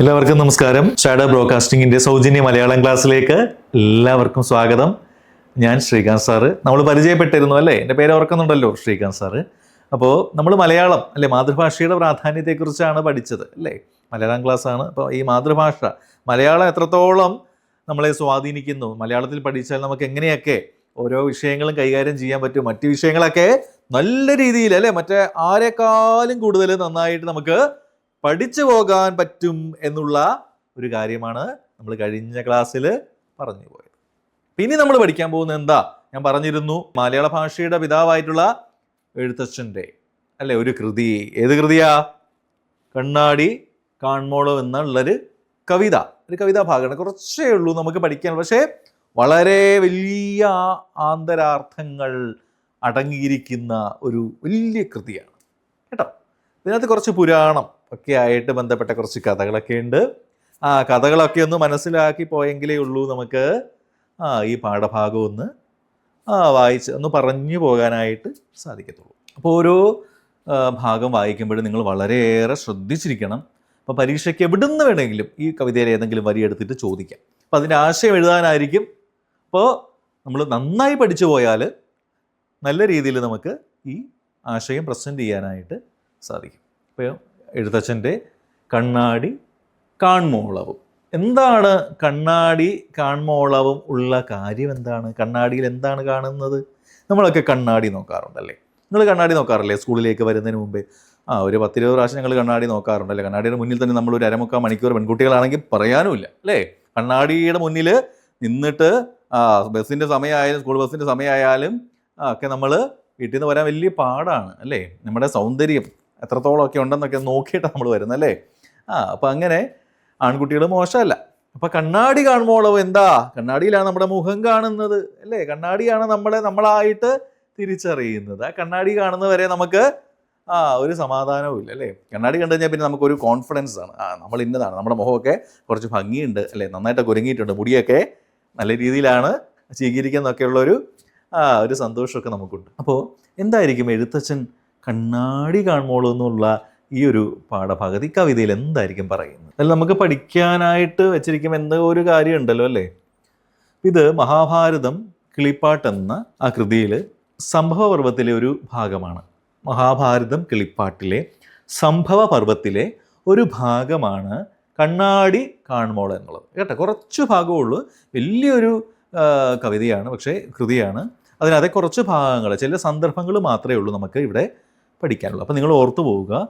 എല്ലാവർക്കും നമസ്കാരം. ഷാഡോ ബ്രോഡ്കാസ്റ്റിംഗിന്റെ സൗജന്യ മലയാളം ക്ലാസ്സിലേക്ക് എല്ലാവർക്കും സ്വാഗതം. ഞാൻ ശ്രീകാന്ത് സാറ്. നമ്മൾ പരിചയപ്പെട്ടിരുന്നു അല്ലേ? എന്റെ പേര് ഓർക്കുന്നുണ്ടല്ലോ ശ്രീകാന്ത് സാറ്. അപ്പോൾ നമ്മൾ മലയാളം അല്ലേ മാതൃഭാഷയുടെ പ്രാധാന്യത്തെക്കുറിച്ചാണ് പഠിച്ചത് അല്ലേ? മലയാളം ക്ലാസ്സാണ്. അപ്പോൾ ഈ മാതൃഭാഷ മലയാളം എത്രത്തോളം നമ്മളെ സ്വാധീനിക്കുന്നു? മലയാളത്തിൽ പഠിച്ചാൽ നമുക്ക് എങ്ങനെയൊക്കെ ഓരോ വിഷയങ്ങളും കൈകാര്യം ചെയ്യാൻ പറ്റും? മറ്റു വിഷയങ്ങളൊക്കെ നല്ല രീതിയിൽ അല്ലെ? മറ്റേ ആരെക്കാളും കൂടുതൽ നന്നായിട്ട് നമുക്ക് പഠിച്ചു പോകാൻ പറ്റും എന്നുള്ള ഒരു കാര്യമാണ് നമ്മൾ കഴിഞ്ഞ ക്ലാസ്സിൽ പറഞ്ഞു പോയത്. പിന്നെ നമ്മൾ പഠിക്കാൻ പോകുന്നത് എന്താ? ഞാൻ പറഞ്ഞിരുന്നു മലയാള ഭാഷയുടെ പിതാവായിട്ടുള്ള എഴുത്തച്ഛന്റെ അല്ലെ? ഒരു കൃതി. ഏത് കൃതിയാ? കണ്ണാടി കാൺമോളോ എന്നുള്ളൊരു കവിത. ഒരു കവിതാ ഭാഗമാണ്. കുറച്ചേ ഉള്ളൂ നമുക്ക് പഠിക്കാൻ. പക്ഷേ വളരെ വലിയ ആന്തരാർത്ഥങ്ങൾ അടങ്ങിയിരിക്കുന്ന ഒരു വലിയ കൃതിയാണ്. കേട്ടോ? ഇതിനകത്ത് കുറച്ച് പുരാണം ഒക്കെ ആയിട്ട് ബന്ധപ്പെട്ട കുറച്ച് കഥകളൊക്കെ ഉണ്ട്. ആ കഥകളൊക്കെ ഒന്ന് മനസ്സിലാക്കി പോയെങ്കിലേ ഉള്ളൂ നമുക്ക് ആ ഈ പാഠഭാഗം ഒന്ന് ആ വായിച്ച് ഒന്ന് പറഞ്ഞു പോകാനായിട്ട് സാധിക്കത്തുള്ളൂ. അപ്പോൾ ഓരോ ഭാഗം വായിക്കുമ്പോഴും നിങ്ങൾ വളരെയേറെ ശ്രദ്ധിച്ചിരിക്കണം. അപ്പോൾ പരീക്ഷയ്ക്ക് എവിടുന്ന് വേണമെങ്കിലും ഈ കവിതയിലെ ഏതെങ്കിലും വരി എടുത്തിട്ട് ചോദിക്കാം. അപ്പോൾ അതിന്റെ ആശയം എഴുതാനായിരിക്കും. അപ്പോൾ നമ്മൾ നന്നായി പഠിച്ചു പോയാൽ നല്ല രീതിയിൽ നമുക്ക് ഈ ആശയം പ്രസന്റ് ചെയ്യാനായിട്ട് സാധിക്കും. ഇപ്പോൾ എഴുത്തച്ഛന്റെ കണ്ണാടി കാൺമോളവും. എന്താണ് കണ്ണാടി കാൺമോളവും ഉള്ള കാര്യം എന്താണ്? കണ്ണാടിയിൽ എന്താണ് കാണുന്നത്? നമ്മളൊക്കെ കണ്ണാടി നോക്കാറുണ്ടല്ലേ? നിങ്ങൾ കണ്ണാടി നോക്കാറില്ലേ? സ്കൂളിലേക്ക് വരുന്നതിന് മുമ്പേ. ആ ഒരു പത്തിരുപത് പ്രാവശ്യം ഞങ്ങൾ കണ്ണാടി നോക്കാറുണ്ടല്ലേ? കണ്ണാടിയുടെ മുന്നിൽ തന്നെ നമ്മൾ ഒരു അരമുക്കാൽ മണിക്കൂർ പെൺകുട്ടികളാണെങ്കിൽ പറയാനുമില്ല അല്ലേ? കണ്ണാടിയുടെ മുന്നിൽ നിന്നിട്ട് ബസ്സിന്റെ സമയമായാലും സ്കൂൾ ബസ്സിന്റെ സമയമായാലും ഒക്കെ നമ്മൾ വീട്ടിൽ നിന്ന് വരാൻ വലിയ പാടാണ് അല്ലേ? നമ്മുടെ സൗന്ദര്യം എത്രത്തോളം ഒക്കെ ഉണ്ടെന്നൊക്കെ നോക്കിയിട്ടാണ് നമ്മൾ വരുന്നത് അല്ലേ? ആ അപ്പം അങ്ങനെ ആൺകുട്ടികൾ മോശമല്ല. അപ്പം കണ്ണാടി കാണുമ്പോളോ എന്താ? കണ്ണാടിയിലാണ് നമ്മുടെ മുഖം കാണുന്നത് അല്ലേ? കണ്ണാടിയാണ് നമ്മളെ നമ്മളായിട്ട് തിരിച്ചറിയുന്നത്. ആ കണ്ണാടി കാണുന്നവരെ നമുക്ക് ആ ഒരു സമാധാനവും ഇല്ല അല്ലേ? കണ്ണാടി കണ്ടു കഴിഞ്ഞാൽ പിന്നെ നമുക്കൊരു കോൺഫിഡൻസ് ആണ്. ആ നമ്മൾ ഇന്നതാണ്. നമ്മുടെ മുഖമൊക്കെ കുറച്ച് ഭംഗിയുണ്ട് അല്ലേ? നന്നായിട്ട് ഒരുങ്ങിയിട്ടുണ്ട് മുടിയൊക്കെ നല്ല രീതിയിലാണ് സ്വീകരിക്കുന്നൊക്കെയുള്ളൊരു ആ ഒരു സന്തോഷമൊക്കെ നമുക്കുണ്ട്. അപ്പോൾ എന്തായിരിക്കും എഴുത്തച്ഛൻ കണ്ണാടി എന്നുള്ള ഈ ഒരു പാഠഭാഗത്ത് ഈ കവിതയിൽ എന്തായിരിക്കും പറയുന്നത്? അല്ല നമുക്ക് പഠിക്കാനായിട്ട് വെച്ചിരിക്കും എന്തോ ഒരു കാര്യം ഉണ്ടല്ലോ അല്ലേ? ഇത് മഹാഭാരതം കിളിപ്പാട്ട് എന്ന ആ കൃതിയിൽ സംഭവപർവത്തിലെ ഒരു ഭാഗമാണ്. മഹാഭാരതം കിളിപ്പാട്ടിലെ സംഭവ പർവത്തിലെ ഒരു ഭാഗമാണ് കണ്ണാടി കാണുമോൾ എന്നുള്ളത്. കേട്ടോ? കുറച്ച് ഭാഗമുള്ളൂ വലിയൊരു കവിതയാണ് പക്ഷേ കൃതിയാണ് അതിനകത്തെ കുറച്ച് ഭാഗങ്ങൾ ചില സന്ദർഭങ്ങൾ മാത്രമേ ഉള്ളൂ നമുക്ക് ഇവിടെ പഠിക്കാനുള്ളൂ. അപ്പോൾ നിങ്ങൾ ഓർത്തു പോവുക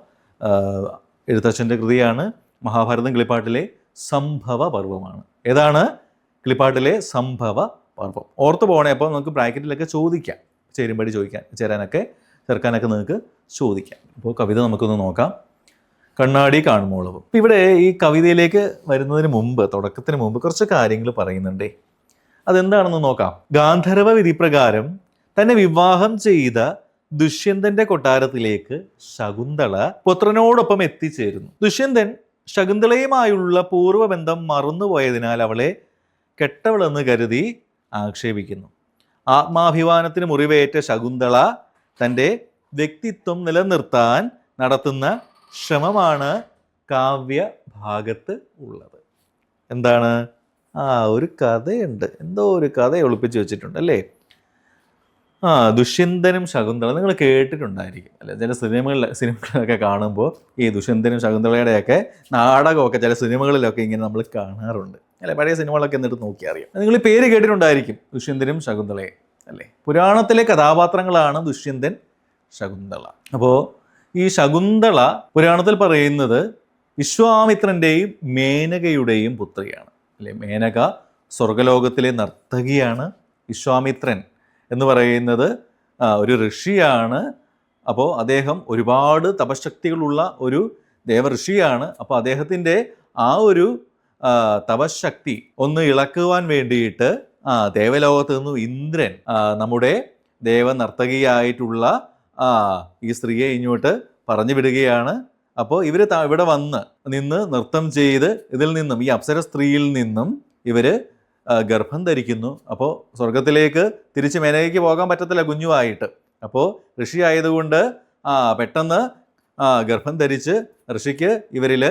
എഴുത്തച്ഛന്റെ കൃതിയാണ് മഹാഭാരതം കിളിപ്പാട്ടിലെ സംഭവ പർവമാണ് ഏതാണ്? കിളിപ്പാട്ടിലെ സംഭവ പർവം ഓർത്തു പോകണേ അപ്പോൾ നമുക്ക് ബ്രാക്കറ്റിലൊക്കെ ചോദിക്കാം. ചേരുമ്പടി ചോദിക്കാം ചേരാനൊക്കെ ചേർക്കാനൊക്കെ നിങ്ങൾക്ക് ചോദിക്കാം. അപ്പോൾ കവിത നമുക്കൊന്ന് നോക്കാം. കണ്ണാടി കാണുമോളവും. ഇവിടെ ഈ കവിതയിലേക്ക് വരുന്നതിന് മുമ്പ് തുടക്കത്തിന് മുമ്പ് കുറച്ച് കാര്യങ്ങൾ പറയുന്നുണ്ടേ. അതെന്താണെന്ന് നോക്കാം. ഗാന്ധർവ വിധി പ്രകാരം തന്നെ വിവാഹം ചെയ്ത ദുഷ്യന്തന്റെ കൊട്ടാരത്തിലേക്ക് ശകുന്തള പുത്രനോടൊപ്പം എത്തിച്ചേരുന്നു. ദുഷ്യന്തൻ ശകുന്തളയുമായുള്ള പൂർവബന്ധം മറന്നുപോയതിനാൽ അവളെ കെട്ടവളെന്ന് കരുതി ആക്ഷേപിക്കുന്നു. ആത്മാഭിമാനത്തിന് മുറിവേറ്റ ശകുന്തള തന്റെ വ്യക്തിത്വം നിലനിർത്താൻ നടത്തുന്ന ശ്രമമാണ് കാവ്യ ഭാഗത്ത് ഉള്ളത്. എന്താണ്? ആ ഒരു കഥയുണ്ട്. എന്തോ ഒരു കഥ ഒളിപ്പിച്ച് വെച്ചിട്ടുണ്ട് അല്ലേ? ആ ദുഷ്യന്തനും ശകുന്തള നിങ്ങൾ കേട്ടിട്ടുണ്ടായിരിക്കും അല്ലെ? ചില സിനിമകളിൽ സിനിമകളിലൊക്കെ കാണുമ്പോൾ ഈ ദുഷ്യന്തനും ശകുന്തളയുടെയൊക്കെ നാടകമൊക്കെ ചില സിനിമകളിലൊക്കെ ഇങ്ങനെ നമ്മൾ കാണാറുണ്ട് അല്ലെ? പഴയ സിനിമകളൊക്കെ എന്നിട്ട് നോക്കി അറിയാം നിങ്ങൾ പേര് കേട്ടിട്ടുണ്ടായിരിക്കും ദുഷ്യന്തനും ശകുന്തളയെ അല്ലേ? പുരാണത്തിലെ കഥാപാത്രങ്ങളാണ് ദുഷ്യന്തൻ ശകുന്തള. അപ്പോൾ ഈ ശകുന്തള പുരാണത്തിൽ പറയുന്നത് വിശ്വാമിത്രന്റെയും മേനകയുടെയും പുത്രിയാണ്. അല്ലേ? മേനക സ്വർഗലോകത്തിലെ നർത്തകിയാണ് വിശ്വാമിത്രൻ എന്ന് പറയുന്നത്. ഒരു ഋഷിയാണ്. അപ്പോൾ അദ്ദേഹം ഒരുപാട് തപശക്തികളുള്ള ഒരു ദേവഋഷിയാണ്. അപ്പോൾ അദ്ദേഹത്തിന്റെ ആ ഒരു തപശക്തി ഒന്ന് ഇളക്കുവാൻ വേണ്ടിയിട്ട് ആ ദേവലോകത്ത് നിന്നും ഇന്ദ്രൻ നമ്മുടെ ദേവനർത്തകിയായിട്ടുള്ള ഈ സ്ത്രീയെ ഇങ്ങോട്ട് പറഞ്ഞു വിടുകയാണ്. അപ്പോൾ ഇവർ ഇവിടെ വന്ന് നിന്ന് നൃത്തം ചെയ്ത് ഇതിൽ നിന്നും ഈ അപ്സര സ്ത്രീയിൽ നിന്നും ഇവർ ഗർഭം ധരിക്കുന്നു. അപ്പോൾ സ്വർഗത്തിലേക്ക് തിരിച്ച് മേനകയ്ക്ക് പോകാൻ പറ്റത്തില്ല കുഞ്ഞുമായിട്ട്. അപ്പോൾ ഋഷി ആയതുകൊണ്ട് ആ പെട്ടെന്ന് ഗർഭം ധരിച്ച് ഋഷിക്ക് ഇവരിൽ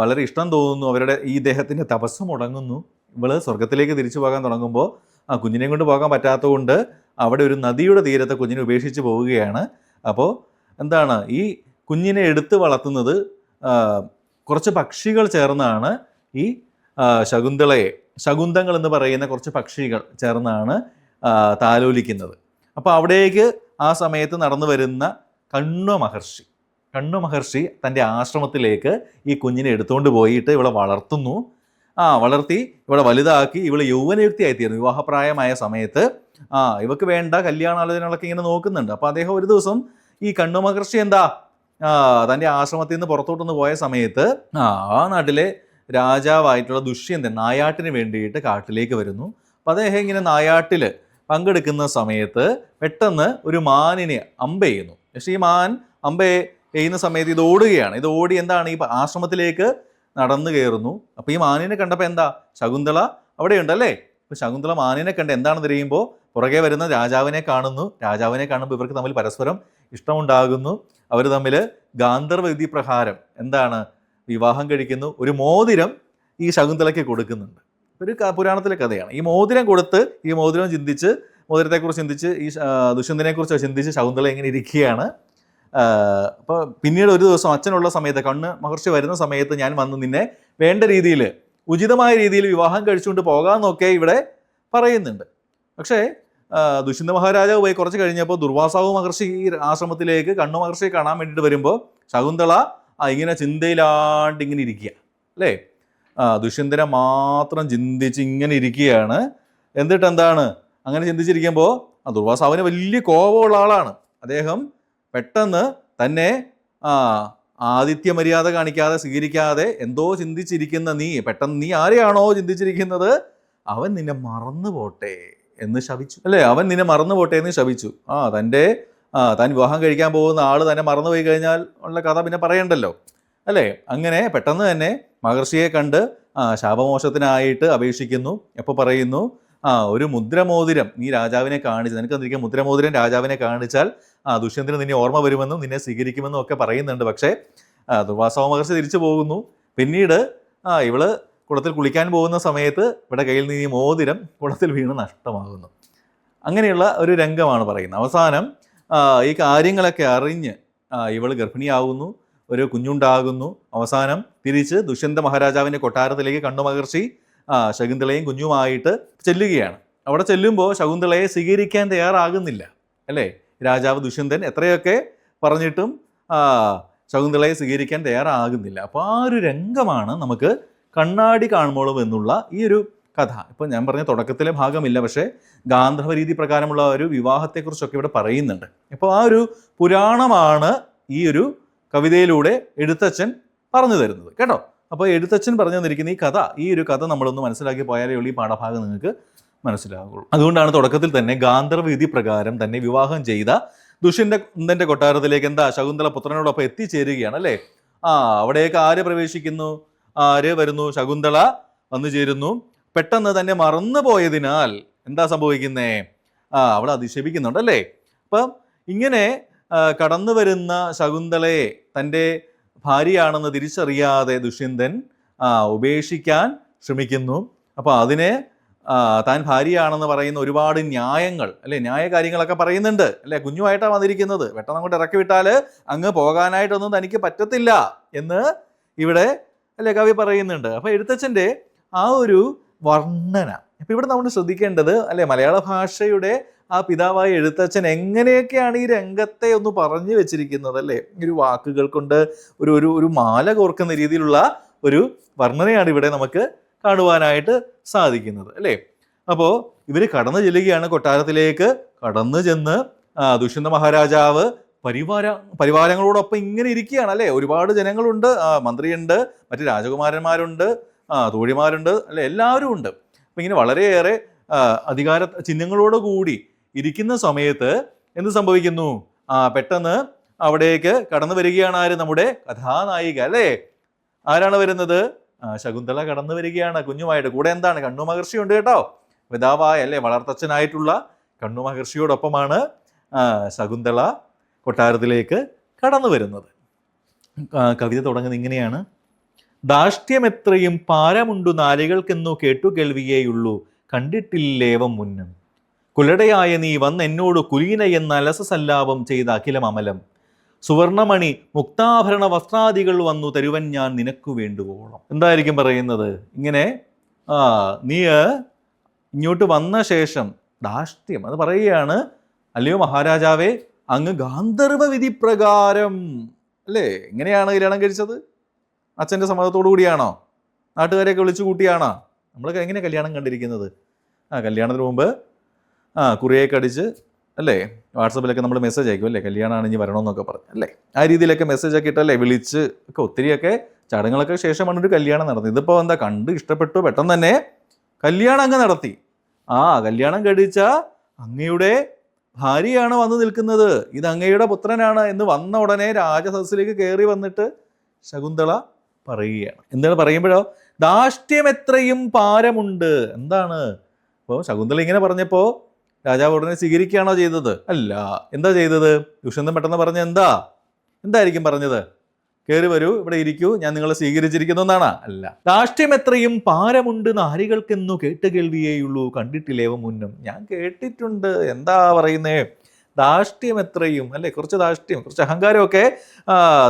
വളരെ ഇഷ്ടം തോന്നുന്നു. അവരുടെ ഈ ഇദ്ദേഹത്തിന്റെ തപസ് മുടങ്ങുന്നു. ഇവൾ സ്വർഗത്തിലേക്ക് തിരിച്ചു പോകാൻ തുടങ്ങുമ്പോൾ ആ കുഞ്ഞിനെ കൊണ്ട് പോകാൻ പറ്റാത്തതുകൊണ്ട് അവിടെ ഒരു നദിയുടെ തീരത്തെ കുഞ്ഞിനെ ഉപേക്ഷിച്ച് പോവുകയാണ്. അപ്പോൾ എന്താണ് ഈ കുഞ്ഞിനെ എടുത്ത് വളർത്തുന്നത് കുറച്ച് പക്ഷികൾ ചേർന്നാണ് ഈ ശകുന്തളയെ ശകുന്തങ്ങൾ എന്ന് പറയുന്ന കുറച്ച് പക്ഷികൾ ചേർന്നാണ് താലോലിക്കുന്നത്. അപ്പോൾ അവിടേക്ക് ആ സമയത്ത് നടന്നു വരുന്ന കണ്ണു മഹർഷി കണ്ണു മഹർഷി തന്റെ ആശ്രമത്തിലേക്ക് ഈ കുഞ്ഞിനെ എടുത്തുകൊണ്ട് പോയിട്ട് ഇവളെ വളർത്തുന്നു. ആ വളർത്തി ഇവളെ വലുതാക്കി ഇവളെ യൗവനയുക്തിയായി തീർന്നു വിവാഹപ്രായമായ സമയത്ത് ആ ഇവക്ക് വേണ്ട കല്യാണാലോചനകളൊക്കെ ഇങ്ങനെ നോക്കുന്നുണ്ട്. അപ്പോൾ അദ്ദേഹം ഒരു ദിവസം ഈ കണ്ണു മഹർഷി എന്താ തന്റെ ആശ്രമത്തിൽ നിന്ന് പുറത്തോട്ടൊന്ന് പോയ സമയത്ത് ആ നാട്ടിലെ രാജാവായിട്ടുള്ള ദുഷ്യന്തൻ നായാട്ടിന് വേണ്ടിയിട്ട് കാട്ടിലേക്ക് വരുന്നു. അപ്പം അദ്ദേഹം ഇങ്ങനെ നായാട്ടിൽ പങ്കെടുക്കുന്ന സമയത്ത് പെട്ടെന്ന് ഒരു മാനിനെ അമ്പ ചെയ്യുന്നു. പക്ഷേ ഈ മാൻ അമ്പ ചെയ്യുന്ന സമയത്ത് ഇത് ഓടുകയാണ്. ഇത് ഓടി എന്താണ്? ഈ ആശ്രമത്തിലേക്ക് നടന്നു കയറുന്നു. അപ്പോൾ ഈ മാനിനെ കണ്ടപ്പോൾ എന്താ? ശകുന്തള അവിടെയുണ്ട് അല്ലേ? അപ്പോൾ ശകുന്തള മാനിനെ കണ്ട് എന്താണെന്ന് അറിയുമ്പോൾ പുറകെ വരുന്ന രാജാവിനെ കാണുന്നു. രാജാവിനെ കാണുമ്പോൾ ഇവർക്ക് തമ്മിൽ പരസ്പരം ഇഷ്ടമുണ്ടാകുന്നു. അവർ തമ്മിൽ ഗാന്ധർവ വിധി പ്രകാരം എന്താണ് വിവാഹം കഴിക്കുന്നു. ഒരു മോതിരം ഈ ശകുന്തളയ്ക്ക് കൊടുക്കുന്നുണ്ട്. ഒരു പുരാണത്തിലെ കഥയാണ്. ഈ മോതിരം കൊടുത്ത് ഈ മോതിരം ചിന്തിച്ച് മോതിരത്തെക്കുറിച്ച് ചിന്തിച്ച് ഈ ദുഷ്യന്തനെക്കുറിച്ച് ചിന്തിച്ച് ശകുന്തള ഇങ്ങനെ ഇരിക്കുകയാണ്. അപ്പോൾ പിന്നീട് ഒരു ദിവസം അച്ഛനുള്ള സമയത്ത് കണ്ണ് മഹർഷി വരുന്ന സമയത്ത് ഞാൻ വന്ന് നിന്നെ വേണ്ട രീതിയിൽ ഉചിതമായ രീതിയിൽ വിവാഹം കഴിച്ചുകൊണ്ട് പോകാമെന്നൊക്കെ ഇവിടെ പറയുന്നുണ്ട്. പക്ഷേ ദുഷ്യന്ത മഹാരാജാവ് പോയി കുറച്ച് കഴിഞ്ഞപ്പോൾ ദുർവാസാവ് മഹർഷി ഈ ആശ്രമത്തിലേക്ക് കണ്ണു മഹർഷിയെ കാണാൻ വേണ്ടിയിട്ട് വരുമ്പോൾ ശകുന്തള ഇങ്ങനെ ചിന്തയിലാണ്ട് ഇങ്ങനെ ഇരിക്കുക അല്ലേ? ദുഷ്യന്തനെ മാത്രം ചിന്തിച്ച് ഇങ്ങനെ ഇരിക്കുകയാണ്. എന്നിട്ട് എന്താണ്? അങ്ങനെ ചിന്തിച്ചിരിക്കുമ്പോൾ ആ ദുർവാസാവിന് വലിയ കോപമുള്ള ആളാണ്. അദ്ദേഹം പെട്ടെന്ന് തന്നെ ആദിത്യ മര്യാദ കാണിക്കാതെ സ്വീകരിക്കാതെ എന്തോ ചിന്തിച്ചിരിക്കുന്ന നീ പെട്ടെന്ന് നീ ആരെയാണോ ചിന്തിച്ചിരിക്കുന്നത്? അവൻ നിന്നെ മറന്നു പോട്ടെ എന്ന് ശപിച്ചു. അല്ലേ? അവൻ നിന്നെ മറന്നു പോട്ടെ എന്ന് ശപിച്ചു. ആ തന്റെ ആ താൻ വിവാഹം കഴിക്കാൻ പോകുന്ന ആൾ തന്നെ മറന്നുപോയി കഴിഞ്ഞാൽ ഉള്ള കഥ പിന്നെ പറയണ്ടല്ലോ. അല്ലേ? അങ്ങനെ പെട്ടെന്ന് തന്നെ മഹർഷിയെ കണ്ട് ആ ശാപമോശത്തിനായിട്ട് അപേക്ഷിക്കുന്നു. എപ്പോൾ പറയുന്നു? ആ ഒരു മുദ്രമോതിരം നീ രാജാവിനെ കാണിച്ചു നിനക്ക് തന്നിരിക്കുന്ന മുദ്രമോതിരം രാജാവിനെ കാണിച്ചാൽ ആ ദുഷ്യന്തിന് നിന്നെ ഓർമ്മ വരുമെന്നും നിന്നെ സ്വീകരിക്കുമെന്നും ഒക്കെ പറയുന്നുണ്ട്. പക്ഷേ ദുർവാസവ മഹർഷി തിരിച്ചു പോകുന്നു. പിന്നീട് ആ ഇവൾ കുളത്തിൽ കുളിക്കാൻ പോകുന്ന സമയത്ത് ഇവിടെ കയ്യിൽ നിന്ന് ഈ മോതിരം കുളത്തിൽ വീണ് നഷ്ടമാകുന്നു. അങ്ങനെയുള്ള ഒരു രംഗമാണ് പറയുന്നത്. അവസാനം ഈ കാര്യങ്ങളൊക്കെ അറിഞ്ഞ് ഇവൾ ഗർഭിണിയാകുന്നു ഒരു കുഞ്ഞുണ്ടാകുന്നു. അവസാനം തിരിച്ച് ദുഷ്യന്ത മഹാരാജാവിന്റെ കൊട്ടാരത്തിലേക്ക് കണ്ണു മഹർഷി ശകുന്തളയും കുഞ്ഞുമായിട്ട് ചെല്ലുകയാണ്. അവിടെ ചെല്ലുമ്പോൾ ശകുന്തളയെ സ്വീകരിക്കാൻ തയ്യാറാകുന്നില്ല അല്ലേ? രാജാവ് ദുഷ്യന്തൻ എത്രയൊക്കെ പറഞ്ഞിട്ടും ശകുന്തളയെ സ്വീകരിക്കാൻ തയ്യാറാകുന്നില്ല. അപ്പോൾ ആ ഒരു രംഗമാണ് നമുക്ക് കണ്ണാടി കാണുമ്പോളും എന്നുള്ള ഈ ഒരു കഥ. ഇപ്പോൾ ഞാൻ പറഞ്ഞ തുടക്കത്തിലെ ഭാഗമില്ല പക്ഷേ ഗാന്ധർവ രീതി പ്രകാരമുള്ള ഒരു വിവാഹത്തെക്കുറിച്ചൊക്കെ ഇവിടെ പറയുന്നുണ്ട്. അപ്പോൾ ആ ഒരു പുരാണമാണ് ഈ ഒരു കവിതയിലൂടെ എഴുത്തച്ഛൻ പറഞ്ഞു തരുന്നത് കേട്ടോ? അപ്പോൾ എഴുത്തച്ഛൻ പറഞ്ഞു തന്നിരിക്കുന്ന ഈ കഥ ഈ ഒരു കഥ നമ്മളൊന്ന് മനസ്സിലാക്കി പോയാലേ ഉള്ളൂ ഈ പാഠഭാഗം നിങ്ങൾക്ക് മനസ്സിലാകുള്ളൂ അതുകൊണ്ടാണ് തുടക്കത്തിൽ തന്നെ ഗാന്ധർവ പ്രകാരം തന്നെ വിവാഹം ചെയ്ത ദുഷ്യന്റെ കുന്തന്റെ കൊട്ടാരത്തിലേക്ക് എന്താ ശകുന്തള പുത്രനോടൊപ്പം എത്തിച്ചേരുകയാണ് അല്ലേ? ആ അവിടേക്ക് ആര് പ്രവേശിക്കുന്നു? ആര് വരുന്നു? ശകുന്തള വന്നു ചേരുന്നു. പെട്ടെന്ന് തന്നെ മറന്നു പോയതിനാൽ എന്താ സംഭവിക്കുന്നേ? ആ അവൾ അധിക്ഷേപിക്കുന്നുണ്ട് അല്ലേ? അപ്പം ഇങ്ങനെ കടന്നു വരുന്ന ശകുന്തളയെ തന്റെ ഭാര്യയാണെന്ന് തിരിച്ചറിയാതെ ദുഷ്യന്തൻ ഉപേക്ഷിക്കാൻ ശ്രമിക്കുന്നു. അപ്പോൾ അതിനെ താൻ ഭാര്യയാണെന്ന് പറയുന്ന ഒരുപാട് ന്യായങ്ങൾ അല്ലെ? ന്യായ കാര്യങ്ങളൊക്കെ പറയുന്നുണ്ട് അല്ലെ? കുഞ്ഞുമായിട്ടാണ് വന്നിരിക്കുന്നത്. പെട്ടെന്ന് അങ്ങോട്ട് ഇറക്കി വിട്ടാൽ അങ്ങ് പോകാനായിട്ടൊന്നും തനിക്ക് പറ്റത്തില്ല എന്ന് ഇവിടെ അല്ലെ കവി പറയുന്നുണ്ട്. അപ്പോൾ എഴുത്തച്ഛന്റെ ആ ഒരു വർണന. ഇപ്പം ഇവിടെ നമ്മൾ ശ്രദ്ധിക്കേണ്ടത് അല്ലെ മലയാള ഭാഷയുടെ ആ പിതാവായ എഴുത്തച്ഛൻ എങ്ങനെയൊക്കെയാണ് ഈ രംഗത്തെ ഒന്ന് പറഞ്ഞു വെച്ചിരിക്കുന്നത് അല്ലേ? ഒരു വാക്കുകൾ കൊണ്ട് ഒരു ഒരു ഒരു മാല കോർക്കുന്ന രീതിയിലുള്ള ഒരു വർണനയാണ് ഇവിടെ നമുക്ക് കാണുവാനായിട്ട് സാധിക്കുന്നത് അല്ലേ? അപ്പോൾ ഇവർ കടന്നു ചെല്ലുകയാണ് കൊട്ടാരത്തിലേക്ക്. കടന്നു ചെന്ന് ദുഷ്യന്ത മഹാരാജാവ് പരിവാര പരിവാരങ്ങളോടൊപ്പം ഇങ്ങനെ ഇരിക്കുകയാണ് അല്ലേ ഒരുപാട് ജനങ്ങളുണ്ട്. മന്ത്രിയുണ്ട് മറ്റ് രാജകുമാരന്മാരുണ്ട് തോഴിമാരുണ്ട് അല്ലെ? എല്ലാവരും ഉണ്ട്. അപ്പം ഇങ്ങനെ വളരെയേറെ അധികാര ചിഹ്നങ്ങളോട് കൂടി ഇരിക്കുന്ന സമയത്ത് എന്ത് സംഭവിക്കുന്നു? ആ പെട്ടെന്ന് അവിടേക്ക് കടന്നു വരികയാണ് ആര്? നമ്മുടെ കഥാനായിക അല്ലേ? ആരാണ് വരുന്നത്? ശകുന്തള കടന്നു വരികയാണ് കുഞ്ഞുമായിട്ട്. കൂടെ എന്താണ്? കണ്ണു മഹർഷി ഉണ്ട് കേട്ടോ. പിതാവായ അല്ലേ? വളർത്തച്ഛനായിട്ടുള്ള കണ്ണു മഹർഷിയോടൊപ്പമാണ് ശകുന്തള കൊട്ടാരത്തിലേക്ക് കടന്നു വരുന്നത്. കവിത തുടങ്ങുന്നത് ഇങ്ങനെയാണ്. ദാഷ്ട്യമെത്രയും പാരമുണ്ടു നാരികൾക്കെന്നു കേട്ടു കേൾവിയേയുള്ളൂ കണ്ടിട്ടില്ലേവം മുന്നും. കുലടയായ നീ വന്നെന്നോട് കുലീന എന്ന അലസസല്ലാപം ചെയ്ത അഖിലം അമലം. സുവർണമണി മുക്താഭരണ വസ്ത്രാദികൾ വന്നു തരുവൻ ഞാൻ നിനക്കു വേണ്ടുവോളം. എന്തായിരിക്കും പറയുന്നത്? ഇങ്ങനെ ആ നീ ഇങ്ങോട്ട് വന്ന ശേഷം ധാഷ്ട്യം അത് പറയുകയാണ് അല്ലയോ മഹാരാജാവേ? അങ്ങ് ഗാന്ധർവ വിധി പ്രകാരം അല്ലേ? എങ്ങനെയാണ് കല്യാണം കഴിച്ചത്? അച്ഛന്റെ സമ്മതത്തോടു കൂടിയാണോ? നാട്ടുകാരെയൊക്കെ വിളിച്ചു കൂട്ടിയാണോ? നമ്മളൊക്കെ എങ്ങനെ കല്യാണം കണ്ടിരിക്കുന്നത്? ആ കല്യാണത്തിന് മുമ്പ് ആ കുറിയൊക്കെ അടിച്ച് അല്ലേ? വാട്സപ്പിലൊക്കെ നമ്മൾ മെസ്സേജ് അയക്കും അല്ലേ? കല്യാണമാണ് ഇനി വരണമെന്നൊക്കെ പറഞ്ഞു അല്ലേ? ആ രീതിയിലൊക്കെ മെസ്സേജ് ഒക്കെ ഇട്ടല്ലേ? വിളിച്ച് ഒക്കെ ഒത്തിരിയൊക്കെ ചടങ്ങുകളൊക്കെ ശേഷമാണ് ഒരു കല്യാണം നടന്നത്. ഇതിപ്പോൾ എന്താ കണ്ട് ഇഷ്ടപ്പെട്ടു പെട്ടെന്ന് തന്നെ കല്യാണം അങ്ങ് നടത്തി. ആ കല്യാണം കഴിച്ച അങ്ങയുടെ ഭാര്യയാണ് വന്നു നിൽക്കുന്നത്. ഇത് അങ്ങയുടെ പുത്രനാണ് എന്ന് വന്ന ഉടനെ രാജസദസ്സിലേക്ക് കയറി വന്നിട്ട് ശകുന്തള പറയുകയാണ്. എന്താണ് പറയുമ്പോഴോ ദാഷ്ട്യം എത്രയും പാരമുണ്ട്. എന്താണ്? അപ്പോൾ ശകുന്തള ഇങ്ങനെ പറഞ്ഞപ്പോൾ രാജാവ് ഉടനെ സ്വീകരിക്കുകയാണോ ചെയ്തത്? അല്ല. എന്താ ചെയ്തത്? ദുഷ്യന്തം പെട്ടെന്ന് പറഞ്ഞ എന്താ? എന്തായിരിക്കും പറഞ്ഞത്? കയറി വരൂ ഇവിടെ ഇരിക്കൂ ഞാൻ നിങ്ങളെ സ്വീകരിച്ചിരിക്കുന്നു എന്നാണ്. അല്ല. ധാഷ്ട്യം എത്രയും പാരമുണ്ട് നാരികൾക്കെന്നു കേട്ട് കേൾവിയേയുള്ളൂ കണ്ടിട്ടില്ലേവ മുന്നും? ഞാൻ കേട്ടിട്ടുണ്ട്. എന്താ പറയുന്നേ? ധാഷ്ട്യം എത്രയും അല്ലേ? കുറച്ച് ധാഷ്ട്യം കുറച്ച് അഹങ്കാരമൊക്കെ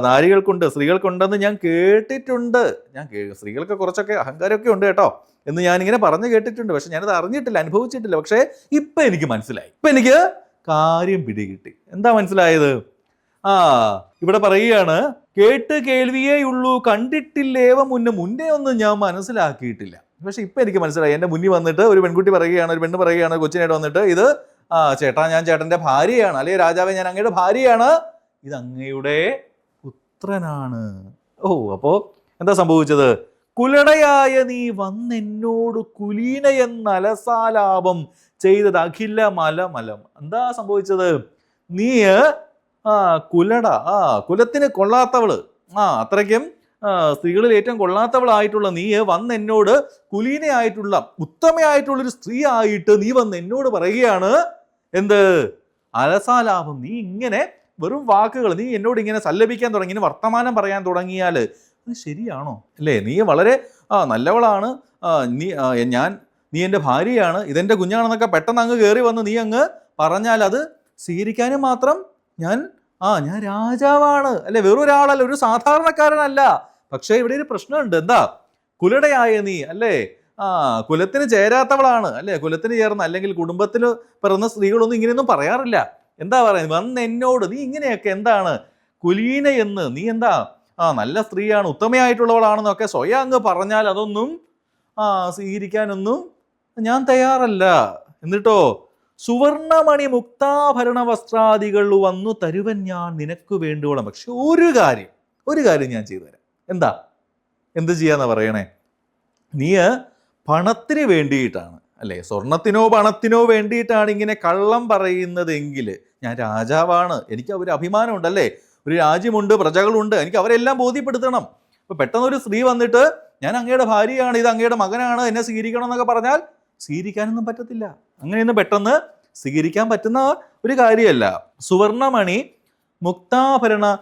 നാരികൾക്കുണ്ട് സ്ത്രീകൾക്കുണ്ടെന്ന് ഞാൻ കേട്ടിട്ടുണ്ട്. ഞാൻ സ്ത്രീകൾക്ക് കുറച്ചൊക്കെ അഹങ്കാരമൊക്കെ ഉണ്ട് കേട്ടോ എന്ന് ഞാനിങ്ങനെ പറഞ്ഞു കേട്ടിട്ടുണ്ട്. പക്ഷെ ഞാനത് അറിഞ്ഞിട്ടില്ല അനുഭവിച്ചിട്ടില്ല. പക്ഷേ ഇപ്പം എനിക്ക് മനസ്സിലായി. ഇപ്പം എനിക്ക് കാര്യം പിടികിട്ടി. എന്താ മനസ്സിലായത്? ആ ഇവിടെ പറയുകയാണ് കേട്ട് കേൾവിയേ ഉള്ളൂ കണ്ടിട്ടില്ലേവ മുന്നേ മുന്നേ ഒന്നും ഞാൻ മനസ്സിലാക്കിയിട്ടില്ല. പക്ഷെ ഇപ്പം എനിക്ക് മനസ്സിലായി. എന്റെ മുന്നിൽ വന്നിട്ട് ഒരു പെൺകുട്ടി പറയുകയാണ് ഒരു പെണ്ണ് പറയുകയാണ് കൊച്ചിനായിട്ട് വന്നിട്ട് ഇത് ആ ചേട്ടാ ഞാൻ ചേട്ടന്റെ ഭാര്യയാണ് അല്ലേ രാജാവെ ഞാൻ അങ്ങയുടെ ഭാര്യയാണ്. ഇത് അങ്ങയുടെ പുത്രനാണ്. ഓ അപ്പോൾ എന്താ സംഭവിച്ചത്? കുലടയായ നീ വന്നെന്നോട് കുലീന എന്ന അലസാലാപം ചെയ്തത് അഖില മലമലം എന്താ സംഭവിച്ചത്? നീ ആ കുലട. ആ കുലത്തിന് കൊള്ളാത്തവൾ. ആ അത്രയ്ക്കും സ്ത്രീകളിൽ ഏറ്റവും കൊള്ളാത്തവളായിട്ടുള്ള നീ വന്ന് എന്നോട് കുലീനയായിട്ടുള്ള ഉത്തമയായിട്ടുള്ളൊരു സ്ത്രീ ആയിട്ട് നീ വന്ന് എന്നോട് പറയുകയാണ്. എന്ത്? അലസാലാഭം നീ ഇങ്ങനെ വെറും വാക്കുകൾ നീ എന്നോട് ഇങ്ങനെ സല്ലപിക്കാൻ തുടങ്ങി വർത്തമാനം പറയാൻ തുടങ്ങിയാൽ ശരിയാണോ? അല്ലേ? നീ വളരെ ആ നല്ലവളാണ്. നീ ഞാൻ നീ എന്റെ ഭാര്യയാണ്. ഇതെന്റെ കുഞ്ഞാണെന്നൊക്കെ പെട്ടെന്ന് അങ്ങ് കയറി വന്ന് നീ അങ്ങ് പറഞ്ഞാൽ അത് സ്വീകരിക്കാനും മാത്രം ഞാൻ ആ ഞാൻ രാജാവാണ്. അല്ലെ വെറൊരാളല്ല ഒരു സാധാരണക്കാരനല്ല. പക്ഷേ ഇവിടെ ഒരു പ്രശ്നമുണ്ട്. എന്താ? കുലടയായ നീ അല്ലേ? ആ കുലത്തിന് ചേരാത്തവളാണ്. അല്ലേ കുലത്തിന് ചേർന്ന അല്ലെങ്കിൽ കുടുംബത്തിൽ പിറന്ന സ്ത്രീകളൊന്നും ഇങ്ങനെയൊന്നും പറയാറില്ല. എന്താ പറയുന്നത്? വന്ന് എന്നോട് നീ ഇങ്ങനെയൊക്കെ എന്താണ്? കുലീന എന്ന്. നീ എന്താ? ആ നല്ല സ്ത്രീയാണ്. ഉത്തമയായിട്ടുള്ളവളാണെന്നൊക്കെ സ്വയം അങ്ങ് പറഞ്ഞാൽ അതൊന്നും ആ സ്വീകരിക്കാനൊന്നും ഞാൻ തയ്യാറല്ല. എന്നിട്ടോ സുവർണമണി മുക്താഭരണ വസ്ത്രാദികൾ വന്നു തരുവൻ ഞാൻ നിനക്ക് വേണ്ടിയോളം. പക്ഷെ ഒരു കാര്യം ഒരു കാര്യം ഞാൻ ചെയ്തു തരാം. എന്താ? എന്ത് ചെയ്യാന്നാ പറയണേ? നീ പണത്തിന് വേണ്ടിയിട്ടാണ്. അല്ലേ? സ്വർണത്തിനോ പണത്തിനോ വേണ്ടിയിട്ടാണ് ഇങ്ങനെ കള്ളം പറയുന്നതെങ്കിൽ ഞാൻ രാജാവാണ്. എനിക്ക് ഒരു അഭിമാനമുണ്ട് അല്ലേ? ഒരു രാജ്യമുണ്ട് പ്രജകളുണ്ട്. എനിക്ക് അവരെല്ലാം ബോധ്യപ്പെടുത്തണം. പെട്ടെന്ന് ഒരു സ്ത്രീ വന്നിട്ട് ഞാൻ അങ്ങയുടെ ഭാര്യയാണ് ഇത് അങ്ങയുടെ മകനാണ് എന്നെ സ്വീകരിക്കണം എന്നൊക്കെ പറഞ്ഞാൽ സ്വീകരിക്കാനൊന്നും പറ്റത്തില്ല. അങ്ങനെയൊന്നും പെട്ടെന്ന് സ്വീകരിക്കാൻ പറ്റുന്ന ഒരു കാര്യമല്ല. സുവർണമണി മുക്താഭരണ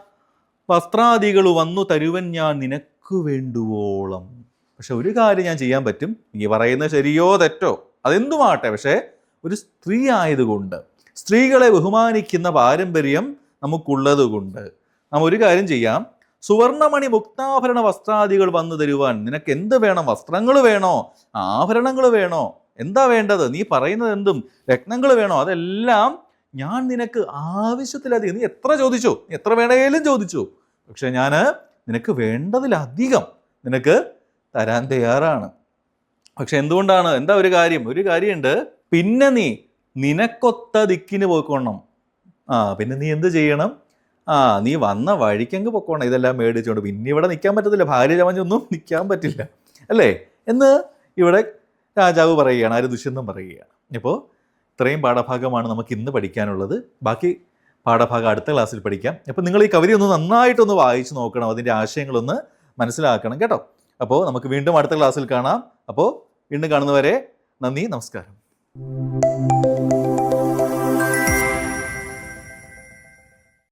വസ്ത്രാദികൾ വന്നു തരുവൻ ഞാൻ നിനക്ക് വേണ്ടുവോളം. പക്ഷെ ഒരു കാര്യം ഞാൻ ചെയ്യാൻ പറ്റും. നീ പറയുന്നത് ശരിയോ തെറ്റോ? അതെന്തുമാട്ടെ പക്ഷേ ഒരു സ്ത്രീ ആയതുകൊണ്ട് സ്ത്രീകളെ ബഹുമാനിക്കുന്ന പാരമ്പര്യം നമുക്കുള്ളത് കൊണ്ട് നാം ഒരു കാര്യം ചെയ്യാം. സുവർണമണി മുക്താഭരണ വസ്ത്രാദികൾ വന്നു തരുവാൻ നിനക്ക് എന്ത് വേണം? വസ്ത്രങ്ങൾ വേണോ? ആഭരണങ്ങൾ വേണോ? എന്താ വേണ്ടത്? നീ പറയുന്നത് എന്തും? രത്നങ്ങൾ വേണോ? അതെല്ലാം ഞാൻ നിനക്ക് ആവശ്യത്തിലധികം നീ എത്ര ചോദിച്ചു? എത്ര വേണേലും ചോദിച്ചു. പക്ഷെ ഞാൻ നിനക്ക് വേണ്ടതിലധികം നിനക്ക് തരാൻ തയ്യാറാണ്. പക്ഷെ എന്തുകൊണ്ടാണ്? എന്താ ഒരു കാര്യം? ഒരു കാര്യമുണ്ട്. പിന്നെ നീ നിനക്കൊത്ത ദിക്കിന് പോയിക്കോണം ആ പിന്നെ നീ എന്ത് ചെയ്യണം? ആ നീ വന്ന വഴിക്കങ്ങ് പൊക്കോണം. ഇതെല്ലാം മേടിച്ചോണ്ട്. പിന്നെ ഇവിടെ നിൽക്കാൻ പറ്റത്തില്ല. ഭാര്യ ചമഞ്ഞൊന്നും നിൽക്കാൻ പറ്റില്ല. അല്ലേ? എന്ന് ഇവിടെ രാജാവ് പറയുകയാണ് ആര് ദുഷ്യന്തം പറയുകയാണ്. ഇപ്പോൾ ഇത്രയും പാഠഭാഗമാണ് നമുക്ക് ഇന്ന് പഠിക്കാനുള്ളത്. ബാക്കി പാഠഭാഗം അടുത്ത ക്ലാസ്സിൽ പഠിക്കാം. അപ്പോൾ നിങ്ങൾ ഈ കവിത ഒന്ന് നന്നായിട്ടൊന്ന് വായിച്ചു നോക്കണം അതിന്റെ ആശയങ്ങളൊന്ന് മനസ്സിലാക്കണം കേട്ടോ. അപ്പോൾ നമുക്ക് വീണ്ടും അടുത്ത ക്ലാസ്സിൽ കാണാം. അപ്പോൾ വീണ്ടും കാണുന്നവരെ നന്ദി നമസ്കാരം.